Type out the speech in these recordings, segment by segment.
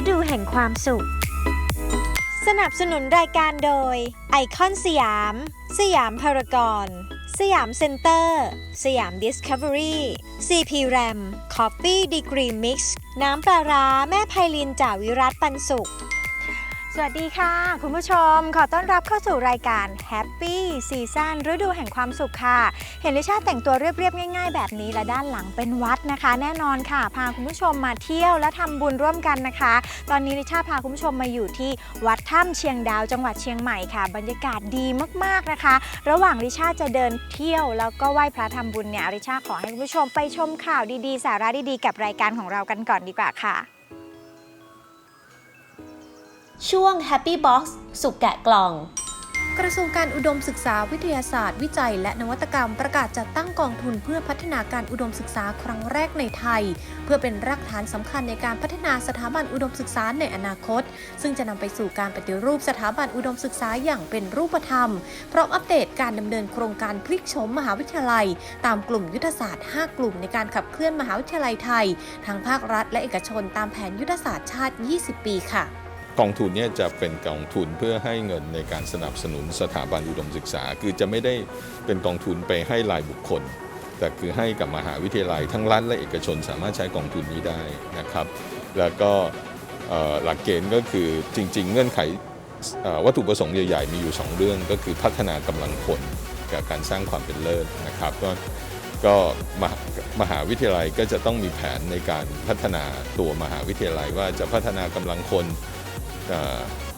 ฤดูแห่งความสุข สนับสนุนรายการโดย ไอคอนสยาม สยามพารากอน สยามเซ็นเตอร์ สยามดิสคัฟเวอรี่ CP RAM Coffee Degree Mix น้ำปลาร้าแม่ไพลินจ่าวิรัตปันสุข สวัสดีค่ะ คุณผู้ชม ขอต้อนรับเข้าสู่รายการ Happy Season ฤดูแห่งความสุขค่ะ เห็นลิชาแต่งตัวเรียบๆ ง่าย ๆ แบบนี้และด้านหลังเป็นวัดนะคะ แน่นอนค่ะ พาคุณผู้ชมมาเที่ยวและทำบุญร่วมกันนะคะ ตอนนี้ลิชาพาคุณผู้ชมมาอยู่ที่วัดถ้ำเชียงดาวจังหวัดเชียงใหม่ค่ะ บรรยากาศดีมากๆนะคะ ระหว่างลิชาจะเดินเที่ยวแล้วก็ไหว้พระทำบุญเนี่ยลิชาขอให้คุณผู้ชมไปชมข่าวดีๆ สาระดีๆ กับรายการของเรากันก่อนดีกว่าค่ะ ช่วง Happy Box สุกแกะกล่อง กระทรวงการอุดมศึกษาวิทยาศาสตร์ วิจัย และนวัตกรรมประกาศจัดตั้งกองทุนเพื่อพัฒนาการอุดมศึกษาครั้งแรกในไทย เพื่อเป็นรากฐานสำคัญในการพัฒนาสถาบันอุดมศึกษาในอนาคต ซึ่งจะนำไปสู่การปฏิรูปสถาบันอุดมศึกษาอย่างเป็นรูปธรรม พร้อมอัปเดตการดำเนินโครงการพลิกโฉมมหาวิทยาลัย ตามกลุ่มยุทธศาสตร์ 5 กลุ่มในการขับเคลื่อนมหาวิทยาลัยไทยทั้งภาครัฐ และเอกชนตามแผนยุทธศาสตร์ชาติ 20 ปีค่ะ กองทุนเนี่ยจะเป็นกองทุนเพื่อให้เงินในการสนับสนุนสถาบันอุดมศึกษา คือจะไม่ได้เป็นกองทุนไปให้รายบุคคล แต่คือให้กับมหาวิทยาลัยทั้งรัฐและเอกชนสามารถใช้กองทุนนี้ได้นะครับ แล้วก็หลักเกณฑ์ก็คือจริง ๆ เงื่อนไขวัตถุประสงค์ใหญ่ๆมีอยู่ 2 เรื่องก็คือพัฒนากำลังคนกับการสร้างความเป็นเลิศนะครับก็ก็มหามหาวิทยาลัยก็จะต้องมีแผนในการพัฒนาตัวมหาวิทยาลัยว่าจะพัฒนากำลังคน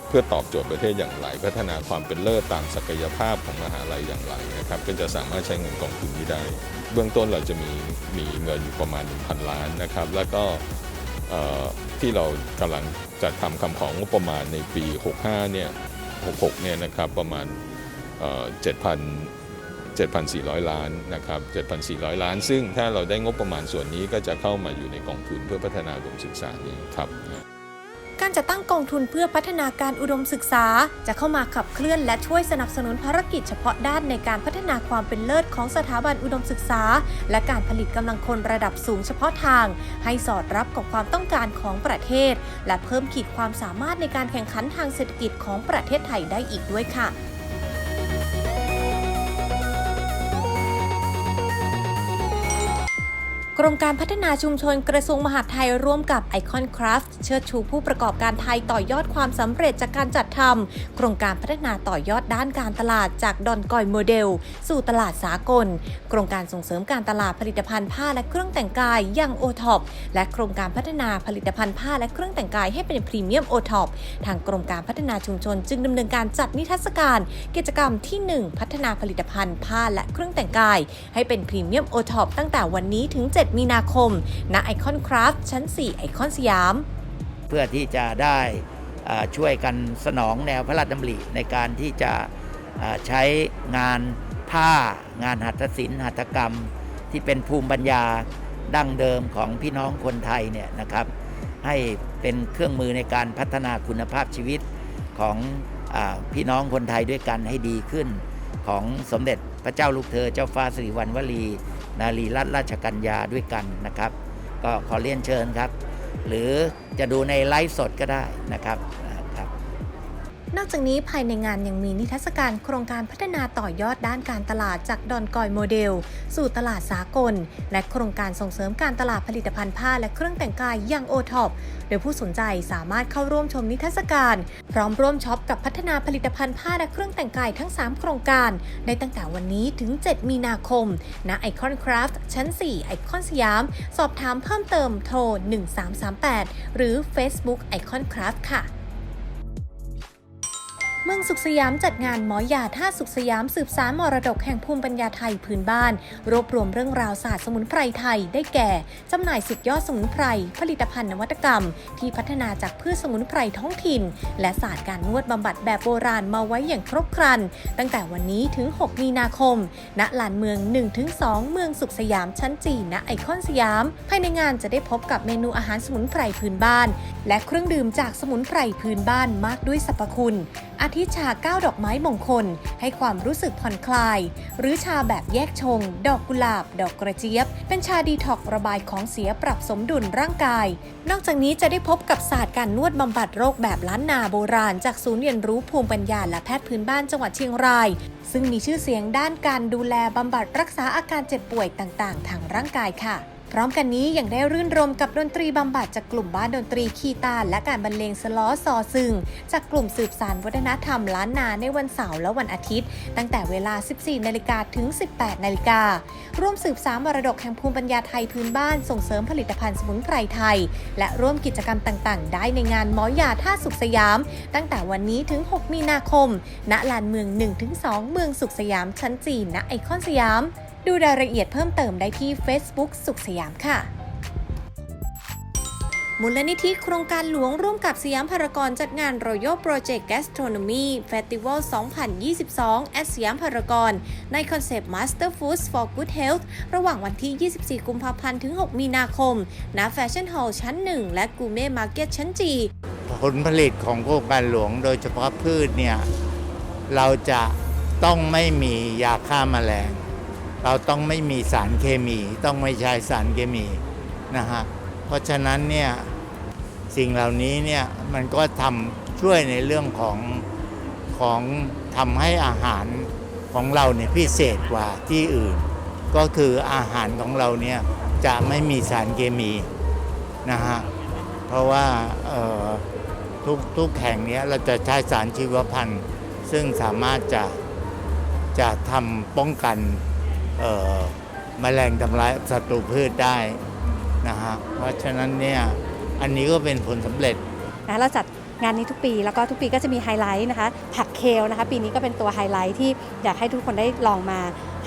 เพื่อตอบโจทย์ประเทศอย่างไร พัฒนาความเป็นเลิศตามศักยภาพของมหาลัยอย่างไรนะครับก็จะสามารถใช้เงินกองทุนนี้ได้ เบื้องต้นเราจะมีมีเงินอยู่ประมาณ 1,000 ล้านนะครับ แล้วก็ที่เรากำลังจัดทำคำของงบประมาณในปี 65 เนี่ย 66 เนี่ยนะครับประมาณเอ่อ7,000 7,400 ล้านนะครับ 7,400 ล้าน ซึ่งถ้าเราได้งบประมาณส่วนนี้ก็จะเข้ามาอยู่ในกองทุนเพื่อพัฒนาอุดมศึกษานี้ครับ การจัดตั้งกองทุนเพื่อพัฒนาการอุดมศึกษา จะเข้ามาขับเคลื่อนและช่วยสนับสนุนภารกิจเฉพาะด้านในการพัฒนาความเป็นเลิศของสถาบันอุดมศึกษา และการผลิตกำลังคนระดับสูงเฉพาะทาง ให้สอดรับกับความต้องการของประเทศ และเพิ่มขีดความสามารถในการแข่งขันทางเศรษฐกิจของประเทศไทยได้อีกด้วยค่ะ รมการพัฒนาชุมชนกระทรวงมหาดไทยร่วมกับไอคอนคราฟเชิดชูผู้ประกอบการไทยต่อยอดความสำเร็จจากการจัดทำโครงการพัฒนาต่อยอดด้านการตลาดจากดอนกอยโมเดล สู่ตลาดสากล โครงการส่งเสริมการตลาดผลิตภัณฑ์ผ้าและเครื่องแต่งกายอย่างโอท็อปและโครงการพัฒนาผลิตภัณฑ์ผ้าและเครื่องแต่งกายให้เป็นพรีเมียมโอท็อปทางกรมการพัฒนาชุมชน จึงดำเนินการจัดนิทรรศการ กิจกรรมที่ 1 พัฒนาผลิตภัณฑ์ผ้าและเครื่องแต่งกาย ให้เป็นพรีเมียมโอท็อปตั้งแต่วันนี้ถึง 7มีนาคม ณไอคอนคราฟชั้น 4 ไอคอนสยาม เพื่อที่จะได้ช่วยกันสนองแนวพระราชดำริในการที่จะใช้งานผ้างานหัตถศิลป์หัตถกรรม ที่เป็นภูมิปัญญาดั้งเดิมของพี่น้องคนไทยเนี่ยนะครับ ให้เป็นเครื่องมือในการพัฒนาคุณภาพชีวิตของอพี่น้องคนไทยด้วยกันให้ดีขึ้น ของสมเด็จพระเจ้าลูกเธอเจ้าฟ้าสิริวัณวลี นารีรัตนราชกัญญาด้วยกันนะครับ ก็ขอเรียนเชิญครับ หรือจะดูในไลฟ์สดก็ได้นะครับ นอกจากนี้ภายในงานยังมีนิทรรศการโครงการพัฒนาต่อยอดด้านการตลาดจากดอนกอยโมเดล สู่ตลาดสากล และโครงการส่งเสริมการตลาดผลิตภัณฑ์ผ้าและเครื่องแต่งกายอย่างโอท็อปโดยผู้สนใจสามารถเข้าร่วมชมนิทรรศการ พร้อมร่วมช็อปกับพัฒนาผลิตภัณฑ์ผ้าและเครื่องแต่งกายทั้ง 3 โครงการ ได้ตั้งแต่วันนี้ถึง 7 มีนาคม ณไอคอนคราฟต์ชั้น 4 ไอคอนสยาม สอบถามเพิ่มเติมโทร 1338 หรือ Facebook ไอคอนคราฟต์ค่ะ เมืองสุขสยามจัดงานหมอยาท่าสุขสยามสืบสารมรดกแห่งภูมิปัญญาไทยพื้นบ้าน รวบรวมเรื่องราวศาสตร์สมุนไพรไทยได้แก่ จำหน่ายสุดยอดสมุนไพร ผลิตภัณฑ์นวัตกรรม ที่พัฒนาจากพืชสมุนไพรท้องถิ่น และศาสตร์การนวดบำบัดแบบโบราณมาไว้อย่างครบครัน ตั้งแต่วันนี้ถึง 6 มีนาคม ณ ลานเมือง 1-2 เมืองสุขสยามชั้นจีณไอคอนสยาม ภายในงานจะได้พบกับเมนูอาหารสมุนไพรพื้นบ้าน และเครื่องดื่มจากสมุนไพรพื้นบ้านมากด้วยสรรพคุณอาทิชาก้าดอกไม้มงคล ให้ความรู้สึกผ่อนคลาย หรือชาแบบแยกชง ดอกกุหลาบ ดอกกระเจี๊ยบ เป็นชาดีท็อกระบายของเสียปรับสมดุลร่างกาย นอกจากนี้จะได้พบกับศาสตร์การนวดบำบัดโรคแบบล้านนาโบราณ จากศูนย์เรียนรู้ภูมิปัญญาและแพทย์พื้นบ้านจังหวัดเชียงราย ซึ่งมีชื่อเสียงด้านการดูแลบำบัดรักษาอาการเจ็บป่วยต่างๆ ทางร่างกายค่ะ พร้อมกันนี้ยังได้รื่นรมกับดนตรีบำบัดจากกลุ่มบ้านดนตรีคีตาและการบรรเลงสล้อซอซึง จากกลุ่มสืบสานวัฒนธรรมล้านนาในวันเสาร์และวันอาทิตย์ ตั้งแต่เวลา 14 นาฬิกาถึง 18 นาฬิกา ร่วมสืบสานมรดกแห่งภูมิปัญญาไทยพื้นบ้านส่งเสริมผลิตภัณฑ์สมุนไพรไทย และร่วมกิจกรรมต่างๆ ได้ในงานหมอยาท่าสุขสยาม ตั้งแต่วันนี้ถึง 6 มีนาคม ณ ลานเมือง 1-2 เมืองสุขสยามชั้นจีนณไอคอนสยาม ดูรายละเอียดเพิ่มเติมได้ที่ Facebook สุขสยามค่ะ มูลนิธิโครงการหลวงร่วมกับสยามพารากอนจัดงาน Royal Project Gastronomy Festival 2022 at สยามพารากอนในคอนเซปต์ Master Foods for Good Health ระหว่างวันที่ 24 กุมภาพันธ์ถึง 6 มีนาคมณ Fashion Hall ชั้น 1 และกูเม่มาร์เก็ตชั้นจีผลผลิตของโครงการหลวงโดยเฉพาะพืชเนี่ย เราจะต้องไม่มียาฆ่าแมลง เราต้องไม่มีสารเคมี ต้องไม่ใช้สารเคมีนะฮะเพราะฉะนั้นเนี่ยสิ่งเหล่านี้เนี่ยมันก็ทำช่วยในเรื่องของของทำให้อาหารของเราเนี่ยพิเศษกว่าที่อื่น ก็คืออาหารของเราเนี่ยจะไม่มีสารเคมีนะฮะเพราะว่าทุกทุกแห่งเนี้ยเราจะใช้สารชีวพันธุ์ ซึ่งสามารถจะจะทำป้องกัน เอ่อแมลงทำร้ายศัตรูพืชได้นะฮะเพราะฉะนั้นเนี่ยอันนี้ก็เป็นผลสำเร็จนะเราจัดงานนี้ทุกปีแล้วก็ทุกปีก็จะมีไฮไลท์นะคะ ผักเคลนะคะ ปีนี้ก็เป็นตัวไฮไลท์ที่อยากให้ทุกคนได้ลองมา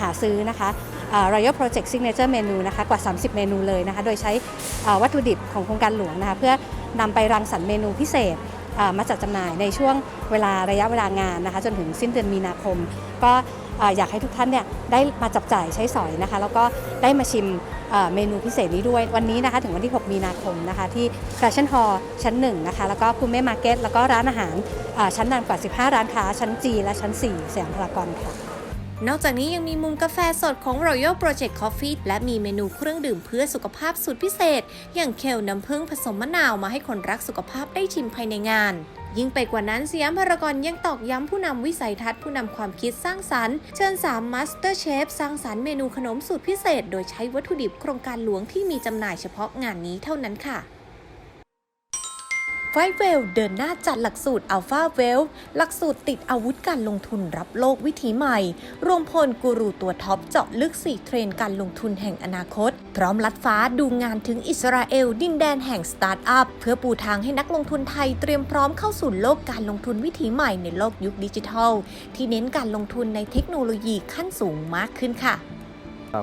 หาซื้อนะคะเอ่อ Royal Project Signature Menu นะคะกว่า 30 เมนูเลยนะคะ โดยใช้วัตถุดิบของโครงการหลวงนะคะ เพื่อนำไปรังสรรค์เมนูพิเศษ มาจัดจำหน่ายในช่วงเวลาระยะเวลางานนะคะ จนถึงสิ้นเดือนมีนาคม ก็อยากให้ทุกท่านเนี่ยได้มาจับจ่ายใช้สอยนะคะ แล้วก็ได้มาชิมเมนูพิเศษนี้ด้วยวันนี้นะคะถึงวันที่ 6 มีนาคมนะคะ ที่แฟชั่นฮอลล์ชั้น 1 นะคะ แล้วก็พูเม่มาร์เก็ตแล้วก็ร้านอาหารชั้นนำกว่า 15 ร้านค้าชั้น G และชั้น 4 สยามพารากอนค่ะ นอกจากนี้ยังมีมุมกาแฟสดของ Royal Project Coffee และมีเมนูเครื่องดื่มเพื่อสุขภาพสุดพิเศษ อย่างเคลน้ำผึ้งผสมมะนาวมาให้คนรักสุขภาพได้ชิมภายในงาน ยิ่งไปกว่านั้นสยามพารากอนยังตอกย้ำผู้นำวิสัยทัศน์ผู้นำความคิดสร้างสรรค์ เชิญ3 Master Chef สร้างสรรค์เมนูขนมสูตรพิเศษ โดยใช้วัตถุดิบโครงการหลวงที่มีจำหน่ายเฉพาะงานนี้เท่านั้นค่ะ ไฟเวลเดินหน้าจัดหลักสูตร Alpha w e l หลักสูตรติดอาวุธการลงทุนรับโลกวิถีใหม่ รวมพลกูรูตัวท็อปเจาะลึก 4 เทรนการลงทุนแห่งอนาคต พร้อมลัดฟ้าดูงานถึงอิสราเอล ดินแดนแห่งสตาร์ทอัพ เพื่อปูทางให้นักลงทุนไทยเตรียมพร้อมเข้าสู่โลกการลงทุนวิถีใหม่ในโลกยุคดิจิทัล ที่เน้นการลงทุนในเทคโนโลยีขั้นสูงมากขึ้นค่ะ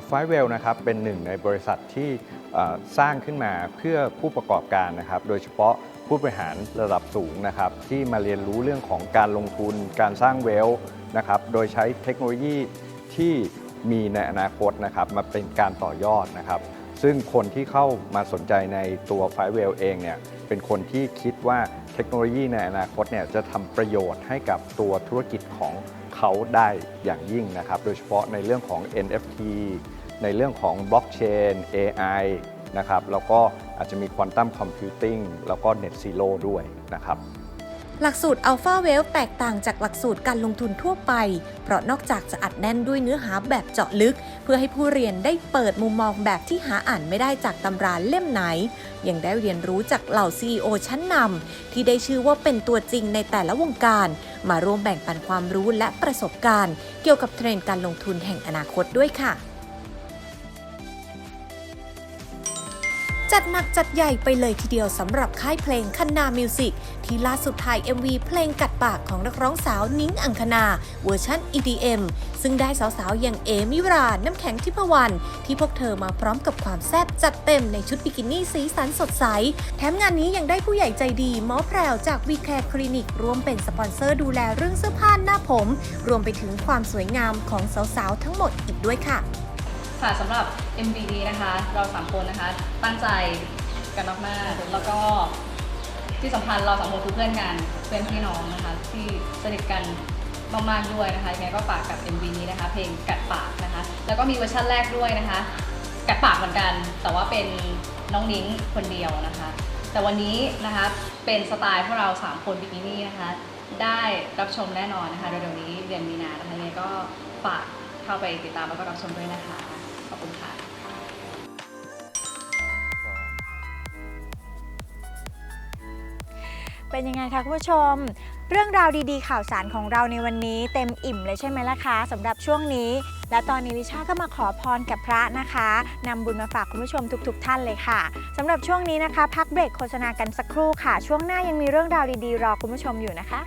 ไฟเวลนะครับเป็นหนึ่งในบริษัทที่สร้างขึ้นมาเพื่อผู้ประกอบการนะครับ โดยเฉพาะ ผู้บริหารระดับสูงนะครับที่มาเรียนรู้เรื่องของการลงทุนการสร้างเวลนะครับโดยใช้เทคโนโลยีที่มีในอนาคตนะครับมาเป็นการต่อยอดนะครับ ซึ่งคนที่เข้ามาสนใจในตัวไฟเวลเองเนี่ยเป็นคนที่คิดว่าเทคโนโลยีในอนาคตเนี่ยจะทำประโยชน์ให้กับตัวธุรกิจของเขาได้อย่างยิ่งนะครับ โดยเฉพาะในเรื่องของ NFT ในเรื่องของบล็อกเชน AI นะครับแล้วก็ อาจจะมีควอนตัมคอมพิวติ้งแล้วก็ Net Zero ด้วยนะครับหลักสูตร Alpha w e a l แตกต่างจากหลักสูตรการลงทุนทั่วไป เพราะนอกจากจะอัดแน่นด้วยเนื้อหาแบบเจาะลึก เพื่อให้ผู้เรียนได้เปิดมุมมองแบบที่หาอ่านไม่ได้จากตำราเล่มไหน ยังได้เรียนรู้จากเหล่า CEO ชั้นนำที่ได้ชื่อว่าเป็นตัวจริงในแต่ละวงการ มาร่วมแบ่งปันความรู้และประสบการณ์ เกี่ยวกับเทรนด์การลงทุนแห่งอนาคตด้วยค่ะ จัดหนักจัดใหญ่ไปเลยทีเดียวสำหรับค่ายเพลงคันนามิวสิกที่ล่าสุดถ่าย MV เพลงกัดปากของนักร้องสาวนิ้งอังคณาเวอร์ชัน EDM ซึ่งได้สาวๆ อย่างเอมิรา น้ำแข็งทิพวรรณที่พวกเธอมาพร้อมกับความแซ่บจัดเต็มในชุดบิกินี่สีสันสดใส แถมงานนี้ยังได้ผู้ใหญ่ใจดีหมอแพรวจากวีแคร์คลินิกร่วมเป็นสปอนเซอร์ดูแลเรื่องเสื้อผ้าหน้าผม รวมไปถึงความสวยงามของสาวๆ ทั้งหมดอีกด้วยค่ะ ค่ะสำหรับ MV นี้นะคะ เราสามคนนะคะ ตั้งใจกันมากๆแล้วก็ที่สำคัญเราสามคนคือเพื่อนกันเพื่อนพี่น้องนะคะ ที่สนิทกันมากๆด้วยนะคะยังไงก็ฝากกับ MV นี้นะคะ เพลงกัดปากนะคะ แล้วก็มีเวอร์ชันแรกด้วยนะคะ กัดปากเหมือนกัน แต่ว่าเป็นน้องนิ้งคนเดียวนะคะ แต่วันนี้นะคะเป็นสไตล์พวกเราสามคนบิกินี่นะคะ ได้รับชมแน่นอนนะคะเร็วๆนี้เดือนมีนานะคะยังไงก็ฝากเข้าไปติดตามแล้วก็รับชมด้วยนะคะ ขอบคุณค่ะเป็นยังไงคะคุณผู้ชม เรื่องราวดีๆ ข่าวสารของเราในวันนี้เต็มอิ่มเลยใช่ไหมล่ะคะสำหรับช่วงนี้ และตอนนี้ลิชาก็มาขอพรกับพระนะคะนำบุญมาฝากคุณผู้ชมทุกๆท่านเลยค่ะสำหรับช่วงนี้นะคะ พักเบรกโฆษณากันสักครู่ค่ะ ช่วงหน้ายังมีเรื่องราวดีๆ รอคุณผู้ชมอยู่นะคะ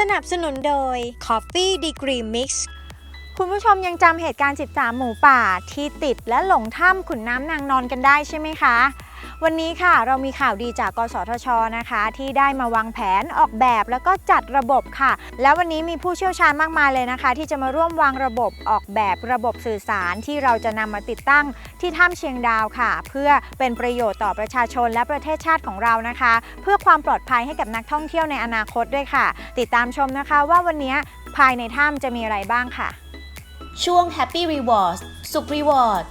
สนับสนุนโดย Coffee Degree Mix คุณผู้ชมยังจำเหตุการณ์ 13 หมูป่าที่ติดและหลงถ้ำขุนน้ำนางนอนกันได้ใช่ไหมคะ วันนี้ค่ะเรามีข่าวดีจากกสทชนะคะ ที่ได้มาวางแผนออกแบบแล้วก็จัดระบบค่ะ แล้ววันนี้มีผู้เชี่ยวชาญมากมายเลยนะคะ ที่จะมาร่วมวางระบบออกแบบระบบสื่อสารที่เราจะนำมาติดตั้งที่ถ้ำเชียงดาวค่ะ เพื่อเป็นประโยชน์ต่อประชาชนและประเทศชาติของเรานะคะ เพื่อความปลอดภัยให้กับนักท่องเที่ยวในอนาคตด้วยค่ะ ติดตามชมนะคะว่าวันนี้ภายในถ้ำจะมีอะไรบ้างค่ะ ช่วง Happy Rewards สุข Reward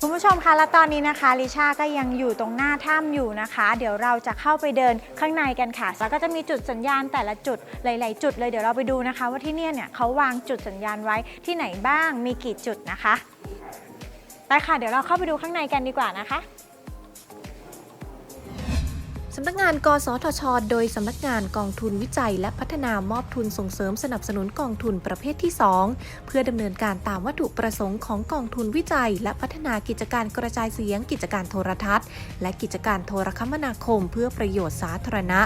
คุณผู้ชมคะและตอนนี้นะคะลิชาก็ยังอยู่ตรงหน้าถ้ำอยู่นะคะ เดี๋ยวเราจะเข้าไปเดินข้างในกันค่ะแล้วก็จะมีจุดสัญญาณแต่ละจุดหลาย ๆ จุดเลยเดี๋ยวเราไปดูนะคะ ว่าที่เนี่ยเนี่ยเขาวางจุดสัญญาณไว้ที่ไหนบ้างมีกี่จุดนะคะไปค่ะเดี๋ยวเราเข้าไปดูข้างในกันดีกว่านะคะ สำนักงาน กสทช โดยสำนักงานกองทุนวิจัย และพัฒนามอบทุนส่งเสริมสนับสนุนกองทุนประเภทที่ 2 เพื่อดำเนินการตามวัตถุประสงค์ของกองทุนวิจัย และพัฒนากิจการกระจายเสียง กิจการโทรทัศน์ และกิจการโทรคมนาคม เพื่อประโยชน์สาธารณะ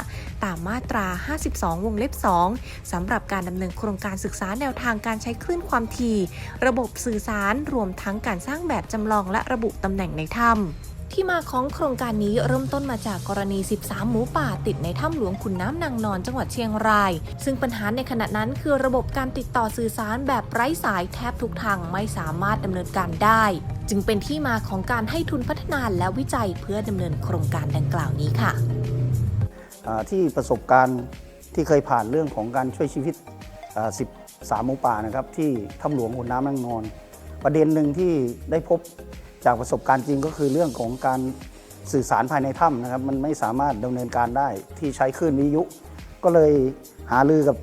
ตามมาตรา 52 วงเล็บ 2 สำหรับการดำเนินโครงการศึกษาแนวทางการใช้คลื่นความถี่ ระบบสื่อสารรวมทั้งการสร้างแบบจำลองและระบุตำแหน่งในถ้ำ ที่มาของโครงการนี้เริ่มต้นมาจากกรณี 13 หมูป่าติดในถ้ำหลวงขุนน้ำนางนอนจังหวัดเชียงราย ซึ่งปัญหาในขณะนั้นคือระบบการติดต่อสื่อสารแบบไร้สายแทบทุกทางไม่สามารถดำเนินการได้ จึงเป็นที่มาของการให้ทุนพัฒนาและวิจัยเพื่อดำเนินโครงการดังกล่าวนี้ค่ะที่ประสบการณ์ที่เคยผ่านเรื่องของการช่วยชีวิต 13 หมูป่านะครับที่ถ้ำหลวงขุนน้ำนางนอน ประเด็นหนึ่งที่ได้พบ จากประสบการณ์จริงก็คือเรื่องของการสื่อสารภายในถ้ำนะครับ มันไม่สามารถดำเนินการได้ที่ใช้คลื่นวิทยุ ก็เลยหารือกับ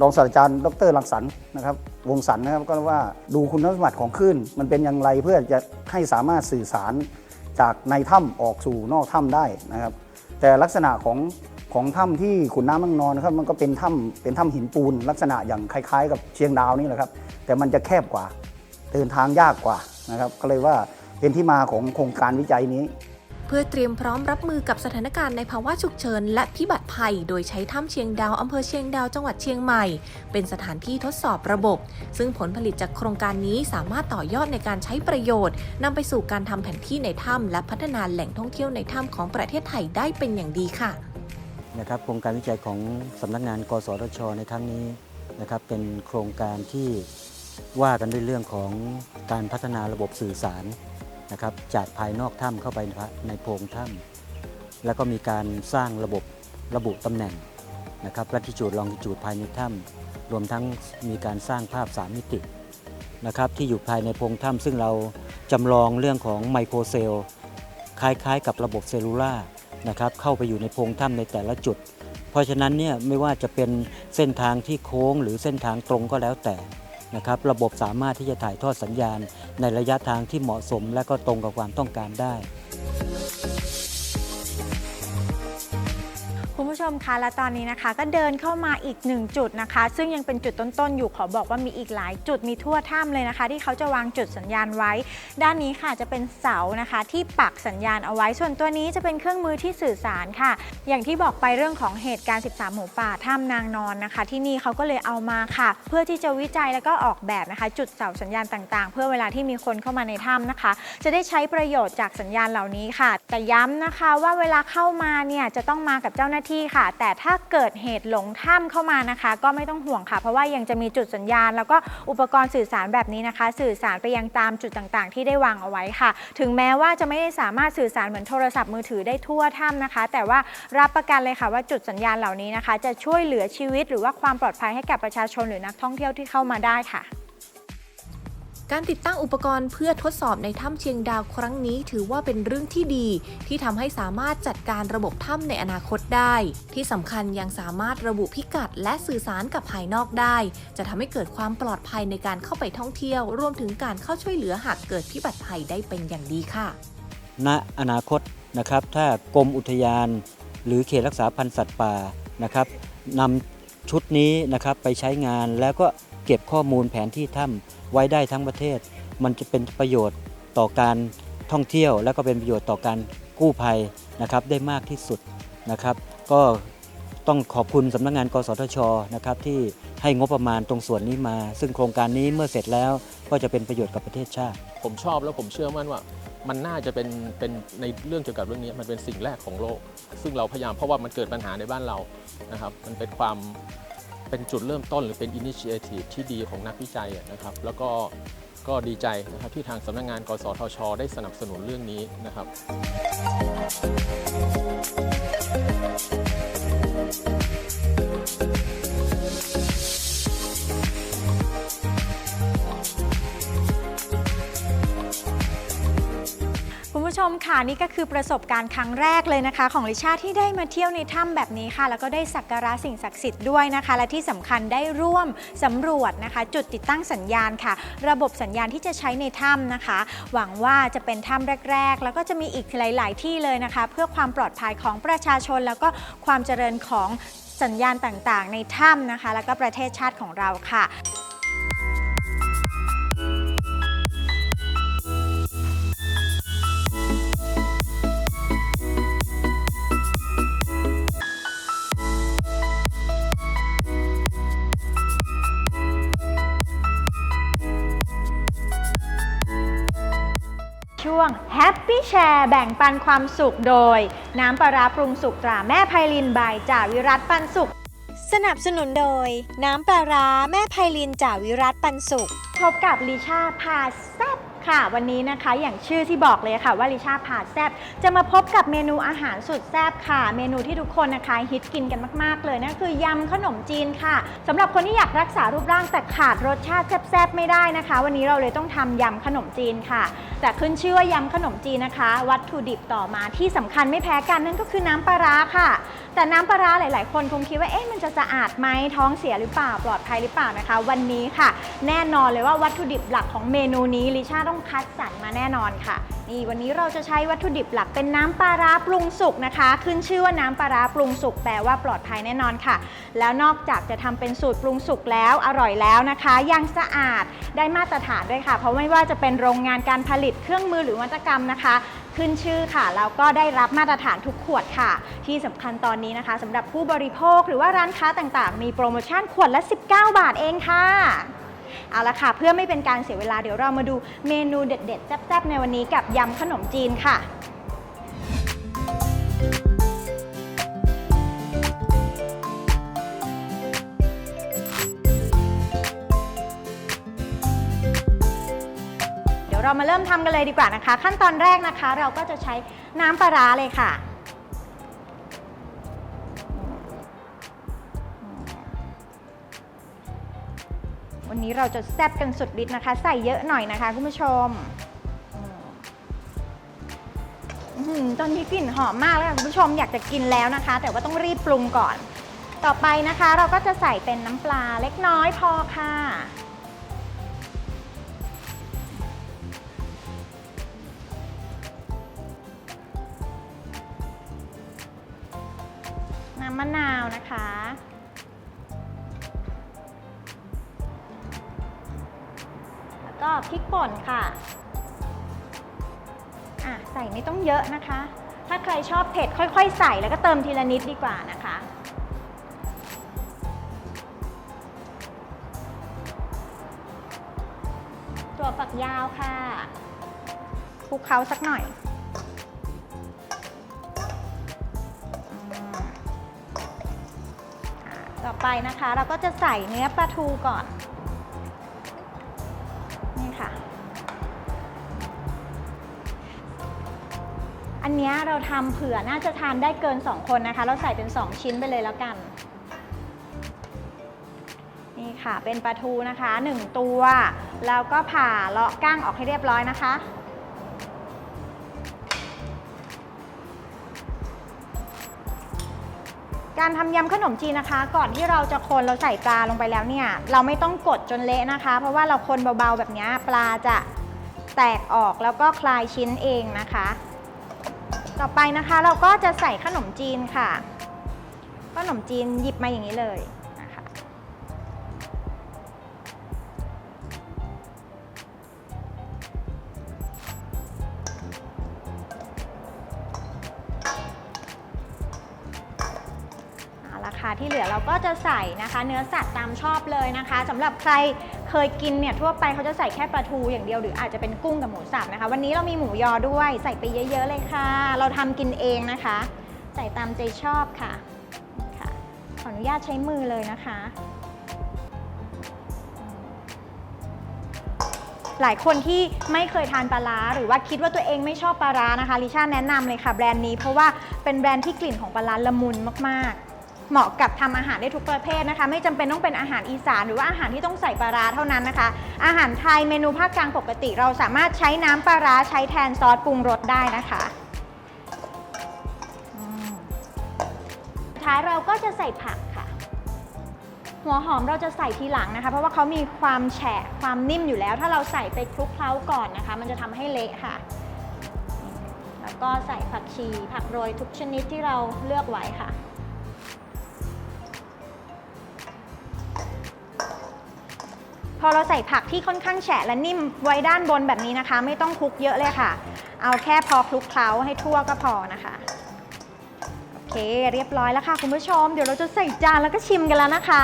รองศาสตราจารย์ ดรลังสรรค์นะครับ วงสันนะครับก็ว่าดูคุณสมบัติของคลื่นมันเป็นอย่างไรเพื่อจะให้สามารถสื่อสารจากในถ้ำออกสู่นอกถ้ำได้นะครับ แต่ลักษณะของของถ้ำที่ขุนน้ำมังนอนนะครับมันก็เป็นถ้ำเป็นถ้ำหินปูน ลักษณะอย่างคล้าย ๆ กับเชียงดาวนี่แหละครับ แต่มันจะแคบกว่าเดินทางยากกว่านะครับ ก็เลยว่า เป็นที่มาของโครงการวิจัยนี้ เพื่อเตรียมพร้อมรับมือกับสถานการณ์ในภาวะฉุกเฉินและพิบัติภัย โดยใช้ถ้ำเชียงดาวอำเภอเชียงดาวจังหวัดเชียงใหม่ เป็นสถานที่ทดสอบระบบ ซึ่งผลผลิตจากโครงการนี้สามารถต่อยอดในการใช้ประโยชน์นำไปสู่การทำแผนที่ในถ้ำและพัฒนาแหล่งท่องเที่ยวในถ้ำของประเทศไทยได้เป็นอย่างดีค่ะนะครับโครงการวิจัยของสำนักงาน กสทช ในครั้งนี้นะครับเป็นโครงการที่ว่ากันด้วยเรื่องของการพัฒนาระบบสื่อสาร นะครับจากภายนอกถ้ำเข้าไปในโพรงถ้ำแล้วก็มีการสร้างระบบระบุตำแหน่งนะครับลัติจูดลองจูดภายในถ้ำรวมทั้งมีการสร้างภาพ 3 มิตินะครับที่อยู่ภายในโพรงถ้ำซึ่งเราจำลองเรื่องของไมโครเซลล์คล้ายๆ กับระบบเซลลูล่านะครับเข้าไปอยู่ในโพรงถ้ำในแต่ละจุด เพราะราะฉะนั้นเนี่ยไม่ว่าจะเป็นเส้นทางที่โค้งหรือเส้นทางตรงก็แล้วแต่ นะครับระบบสามารถที่จะถ่ายทอดสัญญาณในระยะทางที่เหมาะสม และก็ตรงกับความต้องการได้ มคะและตอนนี้นะคะ ก็เดินเข้ามาอีกหนึ่งจุดนะคะ ซึ่งยังเป็นจุดต้นๆ อยู่ขอบอกว่ามีอีกหลายจุดมีทั่วถ้ำเลยนะคะ ที่เขาจะวางจุดสัญญาณไว้ ด้านนี้ค่ะจะเป็นเสานะคะ ที่ปักสัญญาณเอาไว้ ส่วนตัวนี้จะเป็นเครื่องมือที่สื่อสารค่ะ อย่างที่บอกไปเรื่องของเหตุการณ์ 13 หมูป่าถ้ำนางนอนนะคะ ที่นี่เขาก็เลยเอามาค่ะ เพื่อที่จะวิจัยแล้วก็ออกแบบนะคะ จุดเสาสัญญาณต่าง ๆ เพื่อเวลาที่มีคนเข้ามาในถ้ำนะคะ จะได้ใช้ประโยชน์จากสัญญาณเหล่านี้ค่ะ แต่ย้ำนะคะว่าเวลาเข้ามาเนี่ยจะต้องมากับเจ้าหน้าที่ค่ะแต่ถ้าเกิดเหตุหลงถ้ำเข้ามานะคะ ก็ไม่ต้องห่วงค่ะ เพราะว่ายังจะมีจุดสัญญาณ แล้วก็อุปกรณ์สื่อสารแบบนี้นะคะ สื่อสารไปยังตามจุดต่างๆ ที่ได้วางเอาไว้ค่ะ ถึงแม้ว่าจะไม่ได้สามารถสื่อสารเหมือนโทรศัพท์มือถือได้ทั่วถ้ำนะคะ แต่ว่ารับประกันเลยค่ะว่าจุดสัญญาณเหล่านี้นะคะ จะช่วยเหลือชีวิต หรือว่าความปลอดภัยให้กับประชาชนหรือนักท่องเที่ยวที่เข้ามาได้ค่ะ การติดตั้งอุปกรณ์เพื่อทดสอบในถ้ำเชียงดาวครั้งนี้ ถือว่าเป็นเรื่องที่ดี ที่ทำให้สามารถจัดการระบบถ้ำในอนาคตได้ ที่สำคัญยังสามารถระบุพิกัด และสื่อสารกับภายนอกได้ จะทำให้เกิดความปลอดภัยในการเข้าไปท่องเที่ยว รวมถึงการเข้าช่วยเหลือหากเกิดพิบัติภัยได้เป็นอย่างดีค่ะ ณอนาคตนะครับ ถ้ากรมอุทยาน หรือเขตรักษาพันธุ์สัตว์ป่านะครับนำชุดนี้นะครับไปใช้งานแล้วก็ เก็บข้อมูลแผนที่ถ้ำไว้ได้ทั้งประเทศ มันจะเป็นประโยชน์ต่อการท่องเที่ยว และก็เป็นประโยชน์ต่อการกู้ภัยนะครับได้มากที่สุดนะครับ ก็ต้องขอบคุณสำนักงาน กสทชนะครับที่ให้งบประมาณตรงส่วนนี้มา ซึ่งโครงการนี้เมื่อเสร็จแล้วก็จะเป็นประโยชน์กับประเทศชาติ ผมชอบแล้วผมเชื่อมั่นว่ามันน่าจะเป็นเป็นในเรื่องเกี่ยวกับเรื่องนี้มันเป็นสิ่งแรกของโลก ซึ่งเราพยายามเพราะว่ามันเกิดปัญหาในบ้านเรานะครับ มันเป็นความ เป็นจุดเริ่มต้นหรือเป็นอินิชิเอทีฟที่ดีของนักวิจัยนะครับ แล้วก็ก็ดีใจนะครับที่ทางสำนักงาน กสทช ได้สนับสนุนเรื่องนี้นะครับ ค่ะนี่ก็คือประสบการณ์ครั้งแรกเลยนะคะ ของลิชาที่ได้มาเที่ยวในถ้ำแบบนี้ค่ะ แล้วก็ได้สักการะสิ่งศักดิ์สิทธิ์ด้วยนะคะ และที่สำคัญได้ร่วมสำรวจนะคะ จุดติดตั้งสัญญาณค่ะ ระบบสัญญาณที่จะใช้ในถ้ำนะคะ หวังว่าจะเป็นถ้ำแรก ๆ แล้วก็จะมีอีกหลาย ๆ ที่เลยนะคะ เพื่อความปลอดภัยของประชาชน แล้วก็ความเจริญของสัญญาณต่างๆ ในถ้ำนะคะ แล้วก็ประเทศชาติของเราค่ะ Happy Share แบ่งปันความสุขโดย น้ำปลาร้าปรุงสุกตราแม่ไพลินบายจ่าวิรัตปันสุข สนับสนุนโดย น้ำปลาร้าแม่ไพลินจ่าวิรัตปันสุข พบกับลิชาพาแซบ ค่ะ วันนี้นะคะอย่างชื่อที่บอกเลยค่ะว่าลิชาพาแซบจะมาพบกับเมนูอาหารสุดแซบค่ะ เมนูที่ทุกคนนะคะฮิตกินกันมาก ๆ เลยนั่นคือยำขนมจีนค่ะสำหรับคนที่อยากรักษารูปร่างแต่ขาดรสชาติแซบๆไม่ได้นะคะ วันนี้เราเลยต้องทำยำขนมจีนค่ะ แต่ขึ้นชื่อว่ายำขนมจีนนะคะ วัตถุดิบต่อมาที่สำคัญไม่แพ้กันนั่นก็คือน้ำปลาร้าค่ะแต่น้ำปลาร้าหลาย ๆ คนคงคิดว่า เอ๊ะ มันจะสะอาดไหมท้องเสียหรือเปล่า ปลอดภัยหรือเปล่านะคะ วันนี้ค่ะ แน่นอนเลยว่าวัตถุดิบหลักของเมนูนี้ลิชาต้องคัดสรรมาแน่นอนค่ะ นี่วันนี้เราจะใช้วัตถุดิบหลักเป็นน้ำปลาร้าปรุงสุกนะคะ ขึ้นชื่อว่าน้ำปลาร้าปรุงสุกแปลว่าปลอดภัยแน่นอนค่ะ แล้วนอกจากจะทำเป็นสูตรปรุงสุกแล้วอร่อยแล้วนะคะ ยังสะอาดได้มาตรฐานด้วยค่ะ เพราะไม่ว่าจะเป็นโรงงานการผลิตเครื่องมือหรือวัตกรรมนะคะขึ้นชื่อค่ะแล้วก็ได้รับมาตรฐานทุกขวดค่ะ ที่สำคัญตอนนี้นะคะสำหรับผู้บริโภคหรือว่าร้านค้าต่างๆ มีโปรโมชั่นขวดละ 19 บาทเองค่ะ เอาละค่ะ เพื่อไม่เป็นการเสียเวลาเดี๋ยวเรามาดูเมนูเด็ด ๆ แซ่บๆ ในวันนี้กับยำขนมจีนค่ะเดี๋ยวเรามาเริ่มทำกันเลยดีกว่านะคะ ขั้นตอนแรกนะคะ เราก็จะใช้น้ำปลาร้าเลยค่ะ วันนี้เราจะแซ่บกันสุดฤทธิ์นะคะ ใส่เยอะหน่อยนะคะคุณผู้ชมตอนนี้กลิ่นหอมมากแล้วคุณผู้ชมอยากจะกินแล้วนะคะ แต่ว่าต้องรีบปรุงก่อน ต่อไปนะคะเราก็จะใส่เป็นน้ำปลาเล็กน้อยพอค่ะน้ำมะนาวนะคะ แล้วก็พริกป่นค่ะอะ ใส่ไม่ต้องเยอะนะคะ ถ้าใครชอบเผ็ดค่อย ๆ ใส่แล้วก็เติมทีละนิดดีกว่านะคะตัวฝักยาวค่ะคลุกเคล้าสักหน่อยอืมอะต่อไปนะคะ เราก็จะใส่เนื้อปลาทูก่อนนี่ อันนี้เราทำเผื่อน่าจะทานได้เกิน 2 คนนะคะ เราใส่เป็น 2 ชิ้นไปเลยแล้วกัน นี่ค่ะเป็นปลาทูนะคะ 1 ตัว แล้วก็ผ่าเลาะก้างออกให้เรียบร้อยนะคะการทำยำขนมจีนนะคะ ก่อนที่เราจะคนเราใส่ปลาลงไปแล้วเนี่ย เราไม่ต้องกดจนเละนะคะ เพราะว่าเราคนเบาๆแบบนี้ปลาจะแตกออกแล้วก็คลายชิ้นเองนะคะ ต่อไปนะคะเราก็จะใส่ขนมจีนค่ะ ขนมจีนหยิบมาอย่างนี้เลยนะคะเอาค่ะที่เหลือเราก็จะใส่นะคะ เนื้อสัตว์ตามชอบเลยนะคะสำหรับใคร เคยกินเนี่ยทั่วไปเขาจะใส่แค่ปลาทูอย่างเดียวหรืออาจจะเป็นกุ้งกับหมูสับนะคะ วันนี้เรามีหมูยอด้วยใส่ไปเยอะ ๆ เลยค่ะ เราทำกินเองนะคะ ใส่ตามใจชอบค่ะค่ะ ขออนุญาตใช้มือเลยนะคะหลายคนที่ไม่เคยทานปลาร้าหรือว่าคิดว่าตัวเองไม่ชอบปลาร้านะคะลิชาแนะนำเลยค่ะแบรนด์นี้เพราะว่าเป็นแบรนด์ที่กลิ่นของปลาร้าละมุนมากๆ เหมาะกับทำอาหารได้ทุกประเภทนะคะ ไม่จำเป็นต้องเป็นอาหารอีสานหรือว่าอาหารที่ต้องใส่ปลาร้าเท่านั้นนะคะ อาหารไทยเมนูภาคกลางปกติ เราสามารถใช้น้ำปลาร้าใช้แทนซอสปรุงรสได้นะคะท้ายเราก็จะใส่ผักค่ะ หัวหอมเราจะใส่ทีหลังนะคะ เพราะว่าเขามีความแฉะความนิ่มอยู่แล้ว ถ้าเราใส่ไปคลุกเคล้าก่อนนะคะ มันจะทำให้เละค่ะ แล้วก็ใส่ผักชีผักโรยทุกชนิดที่เราเลือกไว้ค่ะ พอเราใส่ผักที่ค่อนข้างแฉะและนิ่มไว้ด้านบนแบบนี้นะคะ ไม่ต้องคลุกเยอะเลยค่ะ เอาแค่พอคลุกเคล้าให้ทั่วก็พอนะคะโอเค เรียบร้อยแล้วค่ะคุณผู้ชม เดี๋ยวเราจะใส่จานแล้วก็ชิมกันแล้วนะคะ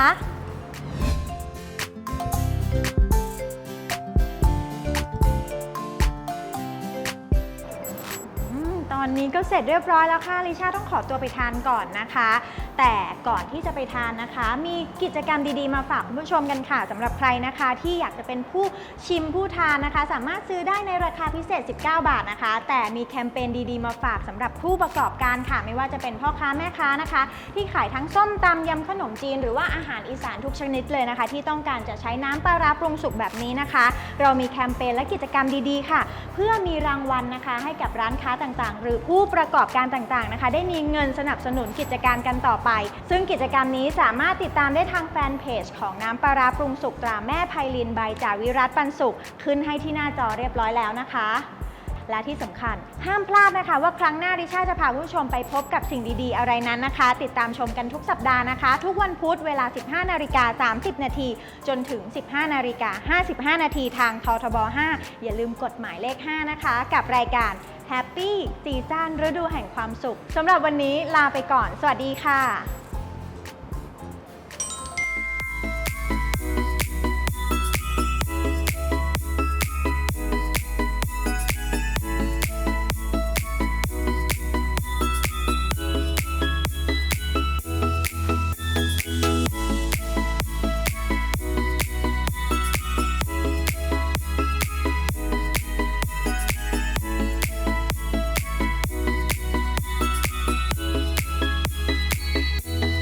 เสร็จเรียบร้อยแล้วค่ะลิชาต้องขอตัวไปทานก่อนนะคะ แต่ก่อนที่จะไปทานนะคะ มีกิจกรรมดีๆมาฝากคุณผู้ชมกันค่ะสำหรับใครนะคะ ที่อยากจะเป็นผู้ชิมผู้ทานนะคะ สามารถซื้อได้ในราคาพิเศษ 19 บาทนะคะ แต่มีแคมเปญดีๆมาฝากสำหรับผู้ประกอบการค่ะ ไม่ว่าจะเป็นพ่อค้าแม่ค้านะคะ ที่ขายทั้งส้มตำยำขนมจีน หรือว่าอาหารอีสานทุกชนิดเลยนะคะ ที่ต้องการจะใช้น้ำปลาร้าปรุงสุกแบบนี้นะคะ เรามีแคมเปญและกิจกรรมดีๆ ค่ะ เพื่อมีรางวัลนะคะ ให้กับร้านค้าต่างๆ หรือผู้ประกอบการต่างๆนะคะ ได้มีเงินสนับสนุนกิจการกันต่อไป ซึ่งกิจกรรมนี้สามารถติดตามได้ทางแฟนเพจของน้ำปลาร้าปรุงสุกตราแม่ไพลินใบจาวิรัตปันสุข ขึ้นให้ที่หน้าจอเรียบร้อยแล้วนะคะและที่สำคัญ ห้ามพลาดนะคะว่าครั้งหน้าริชาจะพาผู้ชมไปพบกับสิ่งดีๆ อะไรนั้นนะคะ ติดตามชมกันทุกสัปดาห์นะคะ ทุกวันพุธเวลา 15 นาฬิกา 30 นาที จนถึง 15 นาฬิกา 55 นาทีทางททบ 5 อย่าลืมกดหมายเลข 5 นะคะ กับรายการ Happy ซีซั่นฤดูแห่งความสุขสำหรับวันนี้ลาไปก่อน สวัสดีค่ะ